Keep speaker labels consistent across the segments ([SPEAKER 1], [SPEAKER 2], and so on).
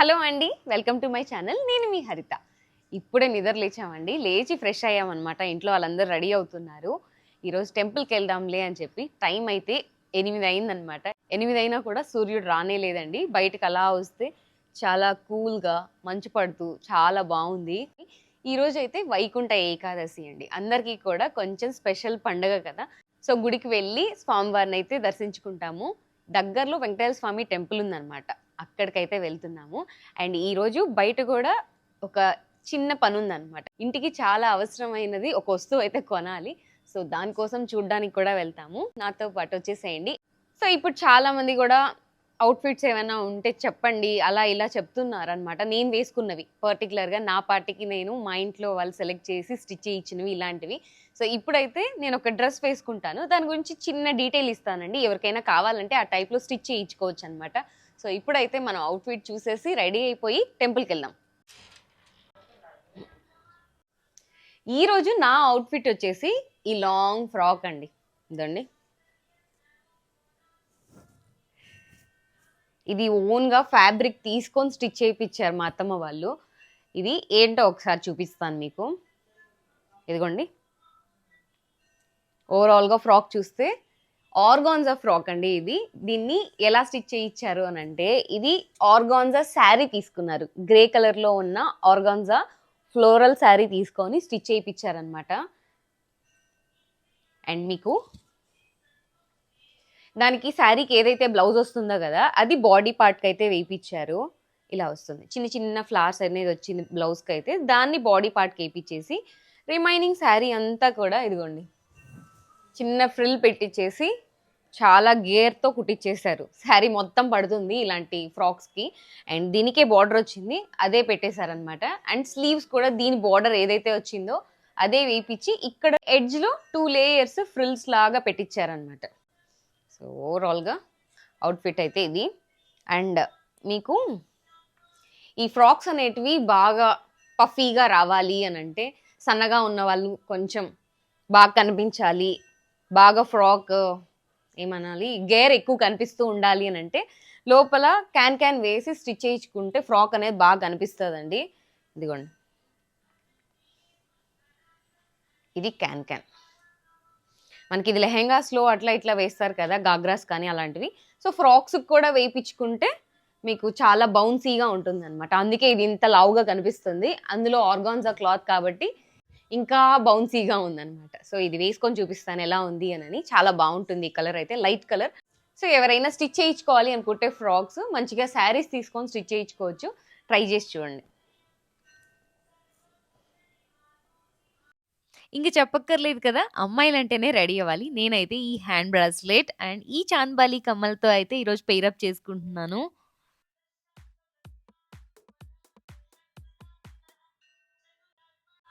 [SPEAKER 1] Hello అండి welcome to my channel. నేను మీ హరిత. ఇప్పుడే నిద్ర లేచామండి లేచి ఫ్రెష్ అయ్యామన్నమాట. ఇంట్లో వాళ్ళందరూ రెడీ అవుతున్నారు. ఈరోజు టెంపుల్కి వెళ్దాంలే అని చెప్పి టైం అయితే ఎనిమిది అయిందనమాట ఎనిమిది అయినా కూడా సూర్యుడు రానే లేదండి. బయటకు అలా వస్తే చాలా కూల్గా మంచు పడుతూ చాలా బాగుంది. ఈ అయితే వైకుంఠ ఏకాదశి అండి. అందరికీ కూడా కొంచెం స్పెషల్ పండగ కదా. సో గుడికి వెళ్ళి స్వామివారిని అయితే దర్శించుకుంటాము. దగ్గరలో వెంకటేశ్వర స్వామి టెంపుల్ ఉందన్నమాట. అక్కడికైతే వెళ్తున్నాము. అండ్ ఈరోజు బయట కూడా ఒక చిన్న పని ఉందన్నమాట ఇంటికి చాలా అవసరమైనది ఒక వస్తువు అయితే కొనాలి. సో దానికోసం చూడడానికి కూడా వెళ్తాము. నాతో పాటు వచ్చేసేయండి. సో ఇప్పుడు చాలామంది కూడా అవుట్ఫిట్స్ ఏమైనా ఉంటే చెప్పండి అలా ఇలా చెప్తున్నారు అనమాట నేను వేసుకున్నవి. పర్టికులర్గా నా పార్టీకి నేను మా ఇంట్లో వాళ్ళు సెలెక్ట్ చేసి స్టిచ్ చేయించినవి ఇలాంటివి. సో ఇప్పుడైతే నేను ఒక డ్రెస్ వేసుకుంటాను. దాని గురించి చిన్న డీటెయిల్ ఇస్తానండి. ఎవరికైనా కావాలంటే ఆ టైప్లో స్టిచ్ చేయించుకోవచ్చు అనమాట సో ఇప్పుడైతే మనం అవుట్ఫిట్ చూసేసి రెడీ అయిపోయి టెంపుల్కి వెళ్దాం ఈరోజు నా అవుట్ఫిట్ వచ్చేసి ఈ లాంగ్ ఫ్రాక్ అండి. ఇదండి. ఇది ఓన్గా ఫ్యాబ్రిక్ తీసుకొని స్టిచ్ చేయించారు మా అత్తమ్మ వాళ్ళు. ఇది ఏంటో ఒకసారి చూపిస్తాను మీకు. ఇదిగోండి. ఓవరాల్గా ఫ్రాక్ చూస్తే ఆర్గాన్జా ఫ్రాక్ అండి ఇది. దీన్ని ఎలా స్టిచ్ చేయించారు అని అంటే ఇది ఆర్గాన్జా శారీ తీసుకున్నారు. గ్రే కలర్లో ఉన్న ఆర్గాన్జా ఫ్లోరల్ శారీ తీసుకొని స్టిచ్ చేయించారనమాట అండ్ మీకు దానికి శారీకి ఏదైతే బ్లౌజ్ వస్తుందో కదా అది బాడీ పార్ట్కి అయితే వేయించారు. ఇలా వస్తుంది. చిన్న చిన్న ఫ్లవర్స్ అనేది వచ్చింది బ్లౌజ్కి అయితే దాన్ని బాడీ పార్ట్కి వేయించేసి రిమైనింగ్ శారీ అంతా కూడా ఇదిగోండి. చిన్న ఫ్రిల్ పెట్టించేసి చాలా గేర్తో కుట్టించేశారు శారీ మొత్తం పడుతుంది ఇలాంటి ఫ్రాక్స్కి అండ్ దీనికే బార్డర్ వచ్చింది అదే పెట్టేశారనమాట అండ్ స్లీవ్స్ కూడా దీని బార్డర్ ఏదైతే వచ్చిందో అదే వేయించి ఇక్కడ ఎడ్జ్లో టూ లేయర్స్ ఫ్రిల్స్ లాగా పెట్టించారనమాట సో ఓవరాల్గా అవుట్ఫిట్ అయితే ఇది. అండ్ మీకు ఈ ఫ్రాక్స్ అనేటివి బాగా పఫీగా రావాలి అని అంటే సన్నగా ఉన్న వాళ్ళు కొంచెం బాగా కనిపించాలి బాగా ఫ్రాక్ ఏమనాలి గేర్ ఎక్కువ కనిపిస్తూ ఉండాలి అని అంటే లోపల క్యాన్ క్యాన్ వేసి స్టిచ్ చేయించుకుంటే ఫ్రాక్ అనేది బాగా కనిపిస్తుందండి. ఇదిగోండి. ఇది క్యాన్ క్యాన్. మనకి ఇది లెహెంగాస్లో అట్లా ఇట్లా వేస్తారు కదా గాగ్రాస్ కానీ అలాంటివి. సో ఫ్రాక్స్కి కూడా వేయించుకుంటే మీకు చాలా బౌన్సీగా ఉంటుంది అనమాట అందుకే ఇది ఇంత లావుగా కనిపిస్తుంది. అందులో ఆర్గాన్జా క్లాత్ కాబట్టి ఇంకా బౌన్సీగా ఉందన్నమాట. సో ఇది వేసుకొని చూపిస్తాను ఎలా ఉంది అని చాలా బాగుంటుంది ఈ కలర్ అయితే లైట్ కలర్. సో ఎవరైనా స్టిచ్ చేయించుకోవాలి అనుకుంటే ఫ్రాక్స్ మంచిగా శారీస్ తీసుకొని స్టిచ్ చేయించుకోవచ్చు. ట్రై చేసి చూడండి.
[SPEAKER 2] ఇంక చెప్పక్కర్లేదు కదా అమ్మాయిలంటేనే రెడీ అవ్వాలి. నేనైతే ఈ హ్యాండ్ బ్రాస్లెట్ అండ్ ఈ చాంద్బాలి కమ్మలతో అయితే ఈరోజు పెయిరప్ చేసుకుంటున్నాను.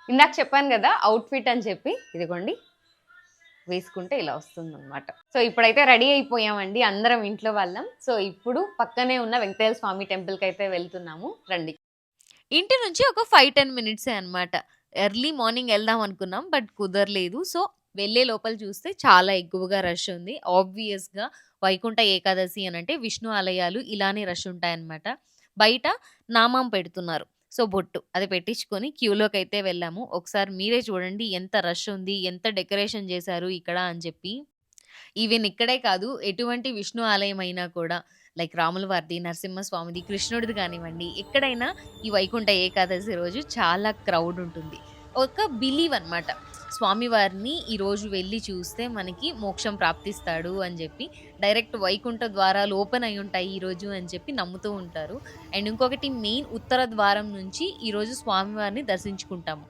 [SPEAKER 1] ఇందాక చెప్పాను కదా అవుట్ఫిట్ అని చెప్పి ఇదిగోండి వేసుకుంటే ఇలా వస్తుంది అనమాట సో ఇప్పుడైతే రెడీ అయిపోయామండి అందరం ఇంట్లో వాళ్ళం. సో ఇప్పుడు పక్కనే ఉన్న వెంకటేశ్వర స్వామి టెంపుల్కి అయితే వెళ్తున్నాము. రండి.
[SPEAKER 2] ఇంటి నుంచి ఒక ఫైవ్ టెన్ మినిట్సే అనమాట ఎర్లీ మార్నింగ్ వెళ్దాం అనుకున్నాం బట్ కుదరలేదు. సో వెళ్ళే లోపల చూస్తే చాలా ఎక్కువగా రష్ ఉంది. ఆబ్వియస్గా వైకుంఠ ఏకాదశి అని అంటే విష్ణు ఆలయాలు ఇలానే రష్ ఉంటాయన్నమాట. బయట నామం పెడుతున్నారు. సో బొట్టు అది పెట్టించుకొని క్యూలోకి అయితే వెళ్ళాము. ఒకసారి మీరే చూడండి ఎంత రష్ ఉంది ఎంత డెకరేషన్ చేశారు ఇక్కడ అని చెప్పి. ఈవెన్ ఇక్కడే కాదు ఎటువంటి విష్ణు ఆలయం అయినా కూడా లైక్ రాముల వారిది నరసింహస్వామిది కృష్ణుడిది కానివ్వండి ఎక్కడైనా ఈ వైకుంఠ ఏకాదశి రోజు చాలా క్రౌడ్ ఉంటుంది. ఒక బిలీవ్ అనమాట స్వామివారిని ఈరోజు వెళ్ళి చూస్తే మనకి మోక్షం ప్రాప్తిస్తాడు అని చెప్పి డైరెక్ట్ వైకుంఠ ద్వారాలు ఓపెన్ అయి ఉంటాయి ఈరోజు అని చెప్పి నమ్ముతూ ఉంటారు. అండ్ ఇంకొకటి మెయిన్ ఉత్తర ద్వారం నుంచి ఈరోజు స్వామివారిని దర్శించుకుంటాము.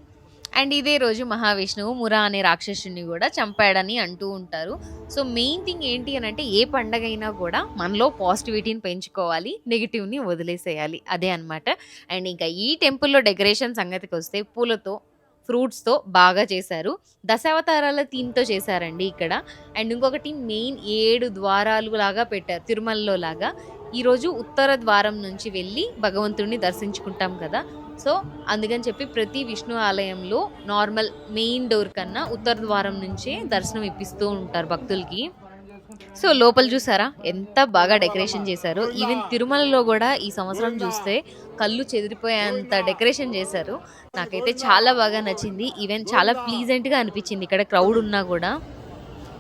[SPEAKER 2] అండ్ ఇదే రోజు మహావిష్ణువు మురా అనే రాక్షసుని కూడా చంపాడని అంటూ ఉంటారు. సో మెయిన్ థింగ్ ఏంటి అని అంటే ఏ పండగ అయినా కూడా మనలో పాజిటివిటీని పెంచుకోవాలి నెగిటివ్ని వదిలేసేయాలి. అదే అన్నమాట. అండ్ ఇంకా ఈ టెంపుల్లో డెకరేషన్ సంగతికి వస్తే పూలతో ఫ్రూట్స్తో బాగా చేశారు. దశావతారాల థీమ్తో చేశారండి ఇక్కడ. అండ్ ఇంకొకటి మెయిన్ ఏడు ద్వారాలు లాగా పెట్టారు తిరుమలలో లాగా. ఈరోజు ఉత్తర ద్వారం నుంచి వెళ్ళి భగవంతుడిని దర్శించుకుంటాం కదా. సో అందుకని చెప్పి ప్రతి విష్ణు ఆలయంలో నార్మల్ మెయిన్ డోర్ కన్నా ఉత్తర ద్వారం నుంచే దర్శనం ఇప్పిస్తూ ఉంటారు భక్తులకి. సో లోపల చూసారా ఎంత బాగా డెకరేషన్ చేశారు. ఈవెన్ తిరుమలలో కూడా ఈ సంవత్సరం చూస్తే కళ్ళు చెదిరిపోయేంత డెకరేషన్ చేశారు. నాకైతే చాలా బాగా నచ్చింది. ఈవెన్ చాలా ప్లీజెంట్గా అనిపించింది ఇక్కడ క్రౌడ్ ఉన్నా కూడా.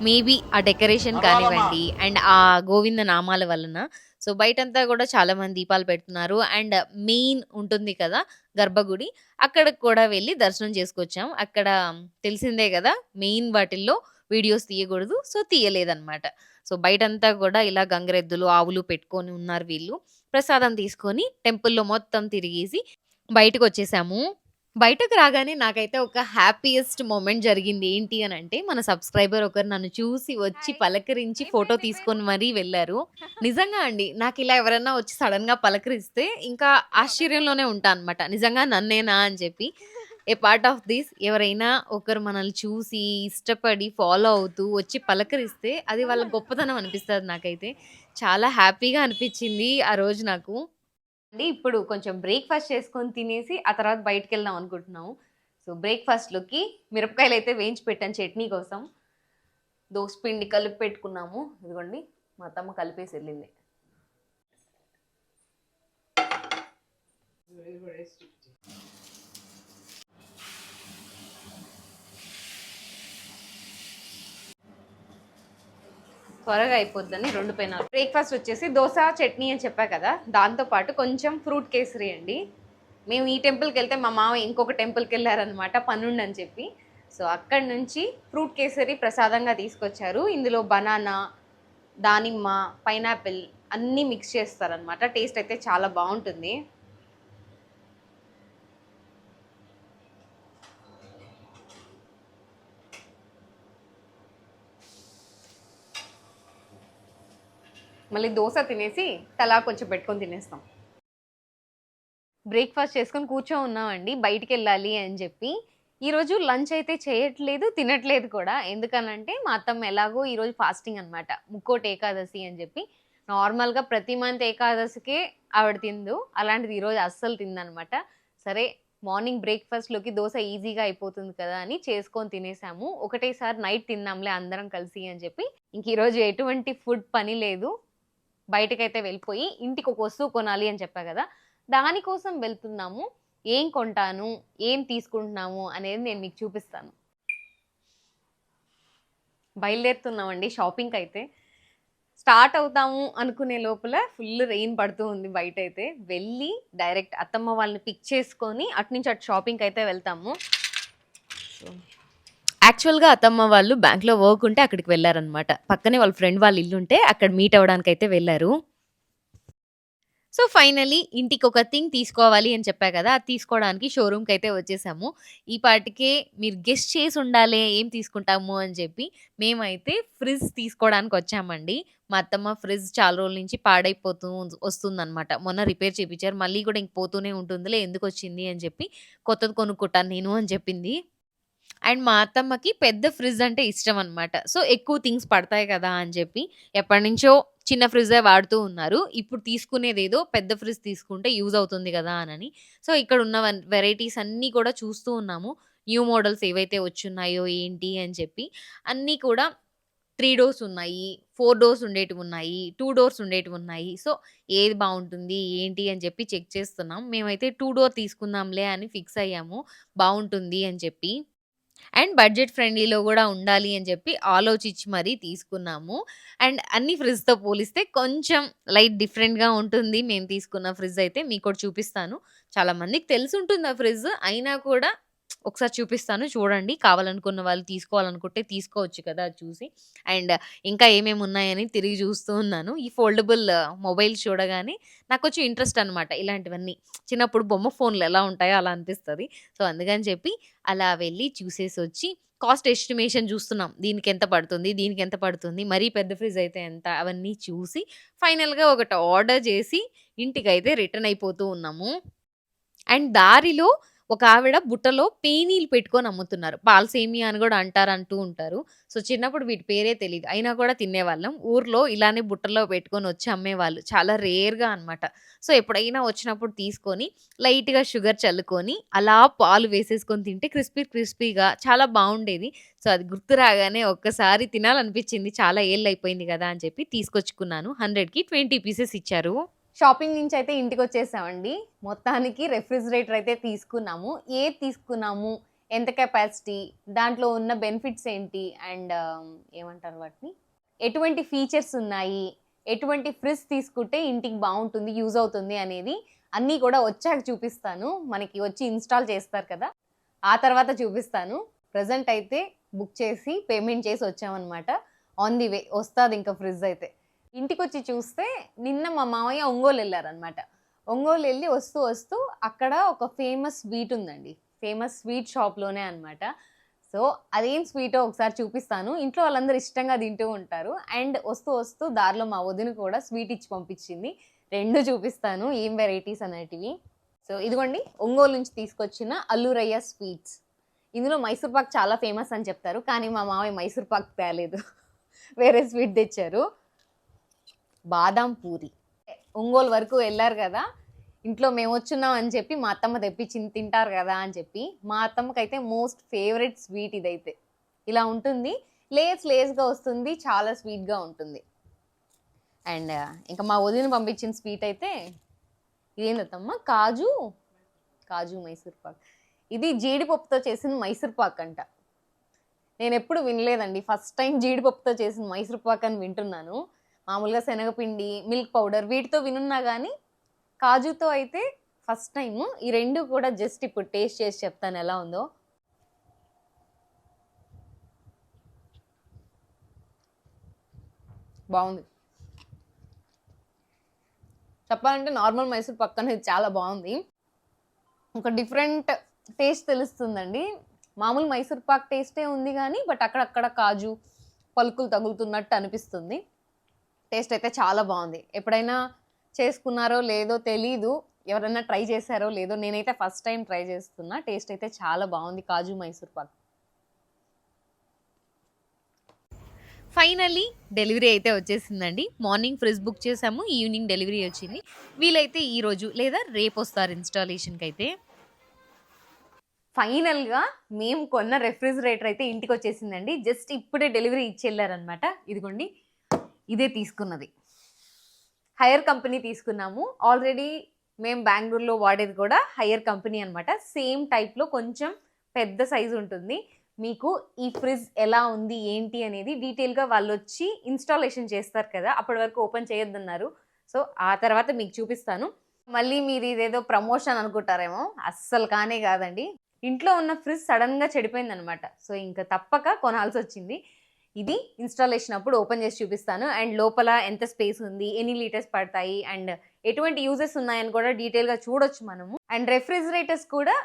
[SPEAKER 2] మేబీ ఆ డెకరేషన్ కానివ్వండి అండ్ ఆ గోవింద నామాల వలన. సో బయటంతా కూడా చాలా మంది దీపాలు పెడుతున్నారు. అండ్ మెయిన్ ఉంటుంది కదా గర్భగుడి. అక్కడికి కూడా వెళ్ళి దర్శనం చేసుకొచ్చాం. అక్కడ తెలిసిందే కదా మెయిన్ వాటిల్లో వీడియోస్ తీయకూడదు. సో తీయలేదన్నమాట. సో బయటంతా కూడా ఇలా గంగరెద్దులు ఆవులు పెట్టుకొని ఉన్నారు వీళ్ళు. ప్రసాదం తీసుకొని టెంపుల్లో మొత్తం తిరిగేసి బయటకు వచ్చేసాము బయటకు రాగానే నాకైతే ఒక హ్యాపీయెస్ట్ మూమెంట్ జరిగింది. ఏంటి అని అంటే మన సబ్స్క్రైబర్ ఒకరు నన్ను చూసి వచ్చి పలకరించి ఫోటో తీసుకొని మరీ వెళ్ళారు. నిజంగా అండి నాకు ఇలా ఎవరైనా వచ్చి సడన్గా పలకరిస్తే ఇంకా ఆశ్చర్యంలోనే ఉంటా అనమాట నిజంగా నన్నేనా అని చెప్పి. ఏ పార్ట్ ఆఫ్ దిస్ ఎవరైనా ఒకరు మనల్ని చూసి ఇష్టపడి ఫాలో అవుతూ వచ్చి పలకరిస్తే అది వాళ్ళ గొప్పతనం అనిపిస్తుంది నాకైతే. చాలా హ్యాపీగా అనిపించింది ఆ రోజు నాకు.
[SPEAKER 1] అండి ఇప్పుడు కొంచెం బ్రేక్ఫాస్ట్ చేసుకొని తినేసి ఆ తర్వాత బయటికి వెళ్దాం అనుకుంటున్నాము. సో బ్రేక్ఫాస్ట్లోకి మిరపకాయలు అయితే వేయించి పెట్టాను చట్నీ కోసం. దోస పిండి కలిపి పెట్టుకున్నాము. ఇదిగోండి మా అత్తమ్మ కలిపేసి వెళ్ళింది. త్వరగా అయిపోద్దని రెండు పైన బ్రేక్ఫాస్ట్ వచ్చేసి దోశ చట్నీ అని చెప్పా కదా దాంతో పాటు కొంచెం ఫ్రూట్ కేసరి అండి. మేము ఈ టెంపుల్కి వెళ్తే మా మామ ఇంకొక టెంపుల్కి వెళ్ళారనమాట పనుండి అని చెప్పి. సో అక్కడి నుంచి ఫ్రూట్ కేసరి ప్రసాదంగా తీసుకొచ్చారు. ఇందులో బనానా దానిమ్మ పైనాపిల్ అన్నీ మిక్స్ చేస్తారనమాట టేస్ట్ అయితే చాలా బాగుంటుంది. మళ్ళీ దోశ తినేసి తలా కొంచెం పెట్టుకొని తినేస్తాం. బ్రేక్ఫాస్ట్ చేసుకొని కూర్చో ఉన్నామండి బయటికి వెళ్ళాలి అని చెప్పి. ఈరోజు లంచ్ అయితే చేయట్లేదు తినట్లేదు కూడా. ఎందుకనంటే మా అత్తమ్మ ఎలాగో ఈరోజు ఫాస్టింగ్ అనమాట ముక్కోటి ఏకాదశి అని చెప్పి. నార్మల్గా ప్రతి మంత్ ఏకాదశికే ఆవిడ తిందు. అలాంటిది ఈరోజు అస్సలు తిందనమాట సరే మార్నింగ్ బ్రేక్ఫాస్ట్లోకి దోశ ఈజీగా అయిపోతుంది కదా అని చేసుకొని తినేసాము. ఒకటేసారి నైట్ తిందాంలే అందరం కలిసి అని చెప్పి. ఇంక ఈరోజు ఎటువంటి ఫుడ్ పని లేదు. బయటకైతే వెళ్ళిపోయి ఇంటికి ఒక వస్తువు కొనాలి అని చెప్పా కదా దానికోసం వెళ్తున్నాము. ఏం కొంటాను? ఏం తీసుకుంటున్నాము? అనేది నేను మీకు చూపిస్తాను. బయలుదేరుతున్నామండి షాపింగ్కి అయితే. స్టార్ట్ అవుతాము అనుకునే లోపల ఫుల్ రెయిన్ పడుతూ ఉంది బయట అయితే వెళ్ళి డైరెక్ట్ అత్తమ్మ వాళ్ళని పిక్ చేసుకొని అటు నుంచి అటు షాపింగ్కి అయితే వెళ్తాము.
[SPEAKER 2] యాక్చువల్గా అత్తమ్మ వాళ్ళు బ్యాంక్లో వర్క్ ఉంటే అక్కడికి వెళ్ళారనమాట పక్కనే వాళ్ళ ఫ్రెండ్ వాళ్ళ ఇల్లు ఉంటే అక్కడ మీట్ అవ్వడానికి అయితే వెళ్ళారు. సో ఫైనలీ ఇంటికి ఒక థింగ్ తీసుకోవాలి అని చెప్పా కదా అది తీసుకోవడానికి షోరూమ్కి అయితే వచ్చేసాము. ఈ పాటికే మీరు గెస్ట్ చేసి ఉండాలి ఏం తీసుకుంటాము అని చెప్పి మేమైతే ఫ్రిడ్జ్ తీసుకోవడానికి వచ్చామండి. మా అత్తమ్మ ఫ్రిడ్జ్ చాలా రోజుల నుంచి పాడైపోతూ వస్తుందన్నమాట. మొన్న రిపేర్ చేయించారు మళ్ళీ కూడా ఇంక పోతూనే ఉంటుందిలే ఎందుకు వచ్చింది అని చెప్పి కొత్తది కొనుక్కుంటాను నేను అని చెప్పింది. అండ్ మా అత్తమ్మకి పెద్ద ఫ్రిడ్జ్ అంటే ఇష్టం అనమాట సో ఎక్కువ థింగ్స్ పడతాయి కదా అని చెప్పి ఎప్పటి నుంచో చిన్న ఫ్రిడ్జే వాడుతూ ఉన్నారు. ఇప్పుడు తీసుకునేది ఏదో పెద్ద ఫ్రిడ్జ్ తీసుకుంటే యూజ్ అవుతుంది కదా అని సో ఇక్కడ ఉన్న వెరైటీస్ అన్నీ కూడా చూస్తూ ఉన్నాము. న్యూ మోడల్స్ ఏవైతే వచ్చున్నాయో ఏంటి అని చెప్పి అన్నీ కూడా త్రీ డోర్స్ ఉన్నాయి ఫోర్ డోర్స్ ఉండేటివి ఉన్నాయి టూ డోర్స్ ఉండేటివి ఉన్నాయి. సో ఏది బాగుంటుంది ఏంటి అని చెప్పి చెక్ చేస్తున్నాం. మేమైతే టూ డోర్ తీసుకుందాంలే అని ఫిక్స్ అయ్యాము. బాగుంటుంది అని చెప్పి. అండ్ బడ్జెట్ ఫ్రెండ్లీలో కూడా ఉండాలి అని చెప్పి ఆలోచించి మరీ తీసుకున్నాము. అండ్ అన్ని ఫ్రిడ్జ్తో పోలిస్తే కొంచెం లైట్ డిఫరెంట్గా ఉంటుంది. మేము తీసుకున్న ఫ్రిడ్జ్ అయితే మీకు కూడా చూపిస్తాను. చాలా మందికి తెలిసి ఉంటుంది ఆ ఫ్రిడ్జ్ అయినా కూడా ఒకసారి చూపిస్తాను. చూడండి. కావాలనుకున్న వాళ్ళు తీసుకోవాలనుకుంటే తీసుకోవచ్చు కదా చూసి. అండ్ ఇంకా ఏమేమి ఉన్నాయని తిరిగి చూస్తూ ఉన్నాను. ఈ ఫోల్డబుల్ మొబైల్ చూడగానే నాకు కొంచెం ఇంట్రెస్ట్ అనమాట ఇలాంటివన్నీ. చిన్నప్పుడు బొమ్మ ఫోన్లు ఎలా ఉంటాయో అలా అనిపిస్తుంది. సో అందుకని చెప్పి అలా వెళ్ళి చూసేసి వచ్చి కాస్ట్ ఎస్టిమేషన్ చూస్తున్నాం. దీనికి ఎంత పడుతుంది? దీనికి ఎంత పడుతుంది? మరీ పెద్ద ఫ్రిడ్జ్ అయితే ఎంత? అవన్నీ చూసి ఫైనల్గా ఒకటి ఆర్డర్ చేసి ఇంటికి అయితే రిటర్న్ అయిపోతూ ఉన్నాము. అండ్ దారిలో ఒక ఆవిడ బుట్టలో పేనీలు పెట్టుకొని అమ్ముతున్నారు. పాల్సేమియా అని కూడా అంటారు అంటూ ఉంటారు. సో, చిన్నప్పుడు వీటి పేరే తెలియదు అయినా కూడా తినేవాళ్ళం. ఊర్లో ఇలానే బుట్టలో పెట్టుకొని వచ్చి అమ్మేవాళ్ళు. చాలా రేర్‌గా అనమాట. సో, ఎప్పుడైనా వచ్చినప్పుడు తీసుకొని లైట్‌గా షుగర్ చల్లుకొని అలా పాలు వేసేసుకొని తింటే క్రిస్పీ క్రిస్పీగా చాలా బాగుండేది సో, అది గుర్తు రాగానే ఒక్కసారి తినాలనిపించింది. చాలా ఏళ్ళు అయిపోయింది కదా అని చెప్పి తీసుకొచ్చుకున్నాను. 100కి 20 పీసెస్ ఇచ్చారు.
[SPEAKER 1] షాపింగ్ నుంచి అయితే ఇంటికి వచ్చేసామండి మొత్తానికి రెఫ్రిజిరేటర్ అయితే తీసుకున్నాము. ఏది తీసుకున్నాము? ఎంత కెపాసిటీ? దాంట్లో ఉన్న బెనిఫిట్స్ ఏంటి? అండ్ ఏమంటారు వాటిని? ఎటువంటి ఫీచర్స్ ఉన్నాయి? ఎటువంటి ఫ్రిడ్జ్ తీసుకుంటే ఇంటికి బాగుంటుంది యూజ్ అవుతుంది అనేది అన్నీ కూడా వచ్చాక చూపిస్తాను. మనకి వచ్చి ఇన్‌స్టాల్ చేస్తారు కదా! ఆ తర్వాత చూపిస్తాను. ప్రజెంట్ అయితే బుక్ చేసి, పేమెంట్ చేసి వచ్చామనమాట. ఆన్ ది వే వస్తుంది ఇంకా ఫ్రిడ్జ్ అయితే. ఇంటికొచ్చి చూస్తే నిన్న మా మామయ్య ఒంగోలు వెళ్ళారనమాట ఒంగోలు వెళ్ళి వస్తూ వస్తూ అక్కడ ఒక ఫేమస్ స్వీట్ ఉందండి. ఫేమస్ స్వీట్ షాప్‌లోనే అనమాట. సో, అదేం స్వీటో ఒకసారి చూపిస్తాను. ఇంట్లో వాళ్ళందరూ ఇష్టంగా తింటూ ఉంటారు. అండ్ వస్తూ వస్తూ దారిలో మా వదిన కూడా స్వీట్ ఇచ్చి పంపించింది. రెండు చూపిస్తాను. ఏం వెరైటీస్ అనేటివి. సో, ఇదిగోండి ఒంగోలు నుంచి తీసుకొచ్చిన అల్లూరయ్య స్వీట్స్. ఇందులో మైసూర్ పాక్ చాలా ఫేమస్ అని చెప్తారు. కానీ మా మామయ్య మైసూర్ పాక్ తేలేదు. వేరే స్వీట్ తెచ్చారు. బాదాం పూరి. ఒంగోలు వరకు వెళ్ళారు కదా ఇంట్లో మేము వచ్చున్నాం అని చెప్పి మా అత్తమ్మ తెప్పించింది తింటారు కదా అని చెప్పి. మా అత్తమ్మకి అయితే మోస్ట్ ఫేవరెట్ స్వీట్ ఇదైతే. ఇలా ఉంటుంది. లేస్ లేస్‌గా వస్తుంది. చాలా స్వీట్‌గా ఉంటుంది. అండ్ ఇంకా మా వదిన పంపించిన స్వీట్ అయితే ఇదేంది కాజు కాజు మైసూర్ పాక్. ఇది జీడిపప్పుతో చేసిన మైసూర్ పాక్ అంట. నేను ఎప్పుడు వినలేదండి. ఫస్ట్ టైం జీడిపప్పుతో చేసిన మైసూర్ పాక్ అని వింటున్నాను. మామూలుగా శనగపిండి, మిల్క్ పౌడర్ వీటితో వినున్నా కానీ కాజుతో అయితే ఫస్ట్ టైము. ఈ రెండు కూడా జస్ట్ ఇప్పుడు టేస్ట్ చేసి చెప్తాను ఎలా ఉందో. బాగుంది చెప్పాలంటే నార్మల్ మైసూర్ పాక్ ఇది చాలా బాగుంది ఒక డిఫరెంట్ టేస్ట్ తెలుస్తుందండి. మామూలు మైసూర్ పాక్ టేస్టే ఉంది కానీ బట్ అక్కడక్కడ కాజు పలుకులు తగులుతున్నట్టు అనిపిస్తుంది. టేస్ట్ అయితే చాలా బావుంది. ఎప్పుడైనా చేసుకున్నారో లేదో తెలీదు. ఎవరైనా ట్రై చేశారో లేదో నేనైతే ఫస్ట్ టైమ్ ట్రై చేస్తున్నా. టేస్ట్ అయితే చాలా బావుంది కాజు మైసూర్ పాక్.
[SPEAKER 2] ఫైనల్లీ డెలివరీ అయితే వచ్చేసిందండి. మార్నింగ్ ఫ్రిడ్జ్ బుక్ చేసాము. ఈవినింగ్ డెలివరీ వచ్చింది. వీలైతే ఈరోజు లేదా రేపొస్తారు ఇన్‌స్టాలేషన్‌కైతే.
[SPEAKER 1] ఫైనల్‌గా మేము కొన్న రెఫ్రిజిరేటర్ అయితే ఇంటికొచ్చేసిందండి. జస్ట్ ఇప్పుడే డెలివరీ ఇచ్చెళ్ళారనమాట. ఇదిగోండి. ఇదే తీసుకున్నది. హైయర్ కంపెనీ తీసుకున్నాము. ఆల్రెడీ మేము బెంగళూరులో వాడేది కూడా హైయర్ కంపెనీ అనమాట. సేమ్ టైప్‌లో కొంచెం పెద్ద సైజు ఉంటుంది. మీకు ఈ ఫ్రిడ్జ్ ఎలా ఉంది? ఏంటి? అనేది డీటెయిల్‌గా వాళ్ళు వచ్చి ఇన్‌స్టాలేషన్ చేస్తారు కదా! అప్పటి వరకు ఓపెన్ చేయొద్దన్నారు. సో, ఆ తర్వాత మీకు చూపిస్తాను. మళ్ళీ మీరు ఇదేదో ప్రమోషన్ అనుకుంటారేమో. అస్సలు కానే కాదండి. ఇంట్లో ఉన్న ఫ్రిడ్జ్ సడెన్‌గా చెడిపోయిందనమాట. సో, ఇంక తప్పక కొనాల్సి వచ్చింది ఇది ఇన్‌స్టాలేషన్ అప్పుడు ఓపెన్ చేసి చూపిస్తాను. అండ్ లోపల ఎంత స్పేస్ ఉంది? ఎన్ని లీటర్స్ పడతాయి? అండ్ ఎటువంటి యూజెస్ ఉన్నాయని కూడా డీటెయిల్‌గా చూడొచ్చు మనము. అండ్ రెఫ్రిజిరేటర్స్ కూడా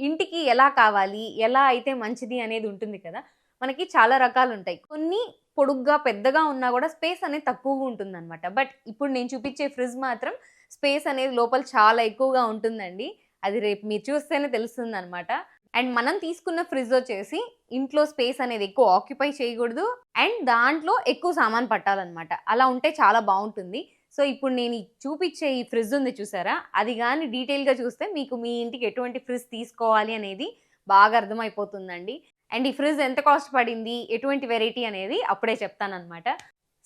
[SPEAKER 1] ఇంటికి ఎలా కావాలి? ఎలా అయితే మంచిది అనేది ఉంటుంది కదా! మనకి చాలా రకాలు ఉంటాయి కొన్ని పొడుగ్గా, పెద్దగా ఉన్నా కూడా స్పేస్ అనేది తక్కువగా ఉంటుందనమాట. బట్ ఇప్పుడు నేను చూపించే ఫ్రిడ్జ్ మాత్రం స్పేస్ అనేది లోపల చాలా ఎక్కువగా ఉంటుందండి. అది రేపు మీరు చూస్తేనే తెలుస్తుంది అనమాట అండ్ మనం తీసుకున్న ఫ్రిడ్జ్ వచ్చేసి ఇంట్లో స్పేస్ అనేది ఎక్కువ ఆక్యుపై చేయకూడదు. అండ్ దాంట్లో ఎక్కువ సామాను పట్టాలన్నమాట అలా ఉంటే చాలా బాగుంటుంది సో, ఇప్పుడు నేను చూపించే ఈ ఫ్రిడ్జ్ ఉంది చూసారా? అది కానీ డీటెయిల్‌గా చూస్తే మీకు మీ ఇంటికి ఎటువంటి ఫ్రిడ్జ్ తీసుకోవాలి అనేది బాగా అర్థమైపోతుందండి. అండ్ ఈ ఫ్రిడ్జ్ ఎంత కాస్ట్ పడింది? ఎటువంటి వెరైటీ అనేది అప్పుడే చెప్తాననమాట.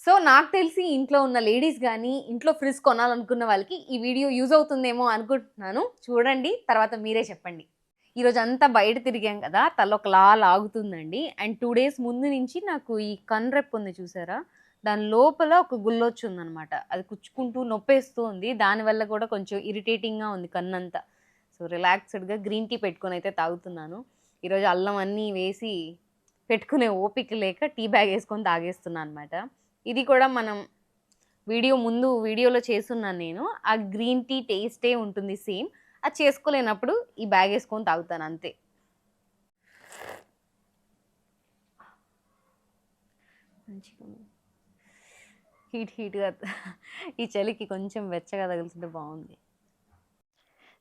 [SPEAKER 1] సో, నాకు తెలిసి ఇంట్లో ఉన్న లేడీస్ కానీ ఇంట్లో ఫ్రిడ్జ్ కొనాలనుకున్న వాళ్ళకి ఈ వీడియో యూజ్ అవుతుందేమో అనుకుంటున్నాను. చూడండి. తర్వాత మీరే చెప్పండి. ఈరోజు అంతా బయట తిరిగాం కదా! తల ఒకలా లాగుతుందండి. అండ్ టూ డేస్ ముందు నుంచి నాకు ఈ కనురెప్ప ఉంది చూసారా? దాని లోపల ఒక గుల్లొచ్చిందనమాట. అది కుచ్చుకుంటూ నొప్పేస్తూ ఉంది. దానివల్ల కూడా కొంచెం ఇరిటేటింగ్‌గా ఉంది కన్నంతా. సో, రిలాక్స్‌డ్‌గా గ్రీన్ టీ పెట్టుకొని అయితే తాగుతున్నాను. ఈరోజు అల్లం అన్నీ వేసి పెట్టుకునే ఓపిక లేక టీ బ్యాగ్ వేసుకొని తాగేస్తున్నా అనమాట. ఇది కూడా మనం వీడియో ముందు వీడియోలో చేస్తున్నాను నేను. ఆ గ్రీన్ టీ టేస్టే ఉంటుంది సేమ్. అది చేసుకోలేనప్పుడు ఈ బ్యాగ్ ఏసుకొని తాగుతాను అంతే. హీట్ హీట్‌గా ఈ చలికి కొంచెం వెచ్చగా తగులుతుంటే బావుంది.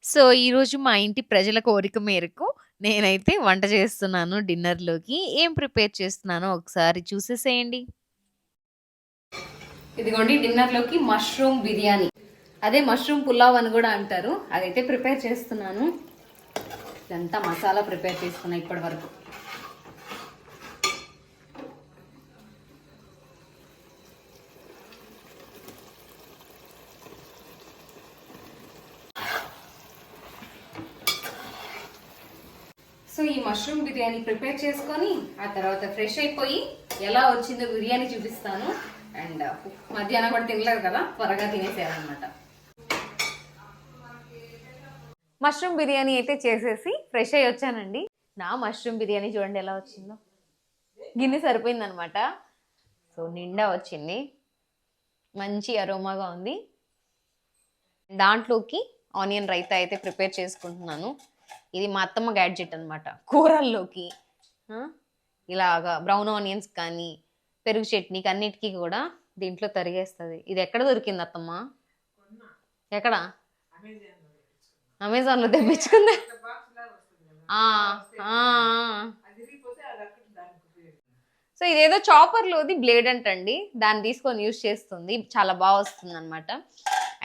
[SPEAKER 2] సో, ఈరోజు మా ఇంటి ప్రజల కోరిక మేరకు నేనైతే వంట చేస్తున్నాను డిన్నర్‌లోకి. ఏం ప్రిపేర్ చేస్తున్నానో ఒకసారి చూసేసేయండి.
[SPEAKER 1] ఇదిగోండి డిన్నర్‌లోకి మష్రూమ్ బిర్యానీ. అదే మష్రూమ్ పులావ్ అని కూడా అంటారు. అదైతే ప్రిపేర్ చేస్తున్నాను. ఇదంతా మసాలా ప్రిపేర్ చేసుకున్నా ఇప్పటి వరకు. సో ఈ మష్రూమ్ బిర్యానీ ప్రిపేర్ చేసుకొని ఆ తర్వాత ఫ్రెష్ అయిపోయి ఎలా వచ్చిందో బిర్యానీ చూపిస్తాను అండ్ మధ్యాహ్నం కూడా తినలేదు కదా త్వరగా తినేసేయాలన్నమాట మష్రూమ్ బిర్యానీ అయితే చేసేసి ఫ్రెష్ అయ్యి వచ్చానండి. నా మష్రూమ్ బిర్యానీ చూడండి ఎలా వచ్చిందో. గిన్నె సరిపోయిందనమాట సో నిండా వచ్చింది. మంచి అరోమాగా ఉంది. దాంట్లోకి ఆనియన్ రైతా అయితే ప్రిపేర్ చేసుకుంటున్నాను. ఇది మా అత్తమ్మ గ్యాడ్జెట్ అనమాట కూరల్లోకి ఇలాగా బ్రౌన్ ఆనియన్స్ కానీ పెరుగు చట్నీకి అన్నిటికీ కూడా దీంట్లో తరిగేస్తుంది. ఇది ఎక్కడ దొరికింది అత్తమ్మ? ఎక్కడ? అమెజాన్లో తెప్పించుకుందా. సో ఇదేదో చాపర్లోది బ్లేడ్ అంటండి. దాన్ని తీసుకొని యూజ్ చేస్తుంది. చాలా బాగా వస్తుంది అనమాట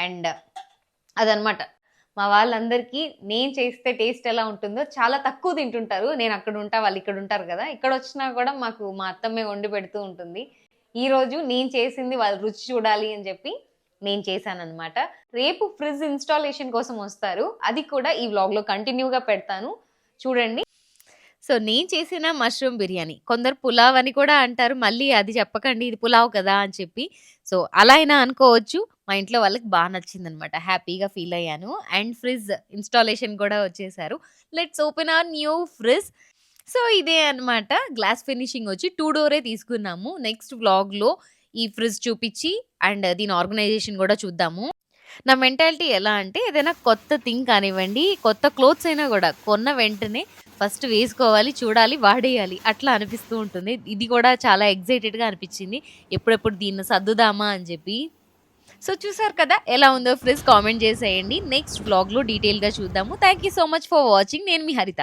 [SPEAKER 1] అండ్ అదనమాట మా వాళ్ళందరికీ నేను చేస్తే టేస్ట్ ఎలా ఉంటుందో చాలా తక్కువ తింటుంటారు. నేను అక్కడ ఉంటా వాళ్ళు ఇక్కడ ఉంటారు కదా. ఇక్కడ వచ్చినా కూడా మాకు మా అత్తమ్మే వండి పెడుతూ ఉంటుంది. ఈ రోజు నేను చేసింది వాళ్ళు రుచి చూడాలి అని చెప్పి నేను చేశానన్నమాట రేపు ఫ్రిడ్జ్ ఇన్స్టాలేషన్ కోసం వస్తారు అది కూడా ఈ వ్లాగ్లో కంటిన్యూగా పెడతాను చూడండి
[SPEAKER 2] సో, నేను చేసిన మష్రూమ్ బిర్యానీ. కొందరు పులావ్ అని కూడా అంటారు. మళ్ళీ అది చెప్పకండి ఇది పులావ్ కదా అని చెప్పి. సో, అలా అయినా అనుకోవచ్చు. మా ఇంట్లో వాళ్ళకి బా నచ్చిందనమాట. హ్యాపీగా ఫీల్ అయ్యాను. అండ్ ఫ్రిడ్జ్ ఇన్‌స్టాలేషన్ కూడా వచ్చేసారు. Let's open our new fridge. So, ఇదే అన్నమాట. గ్లాస్ ఫినిషింగ్ వచ్చి టూ డోరే తీసుకున్నాము. నెక్స్ట్ వ్లాగ్‌లో ఈ ఫ్రిడ్జ్ చూపించి అండ్ దీని ఆర్గనైజేషన్ కూడా చూద్దాము. నా మెంటాలిటీ ఎలా అంటే ఏదైనా కొత్త థింగ్ కానివ్వండి, కొత్త క్లోత్స్ అయినా కూడా కొన్న వెంటనే ఫస్ట్ వేసుకోవాలి, చూడాలి, వాడేయాలి. అట్లా అనిపిస్తూ ఉంటుంది. ఇది కూడా చాలా ఎక్సైటెడ్‌గా అనిపించింది ఎప్పుడెప్పుడు దీన్ని సర్దుదామా అని చెప్పి. సో, చూసారు కదా ఎలా ఉందో ఫ్రిడ్జ్ కామెంట్ చేసేయండి. నెక్స్ట్ వ్లాగ్‌లో డీటెయిల్‌గా చూద్దాము. Thank you so much for watching. నేను మీ హరిత.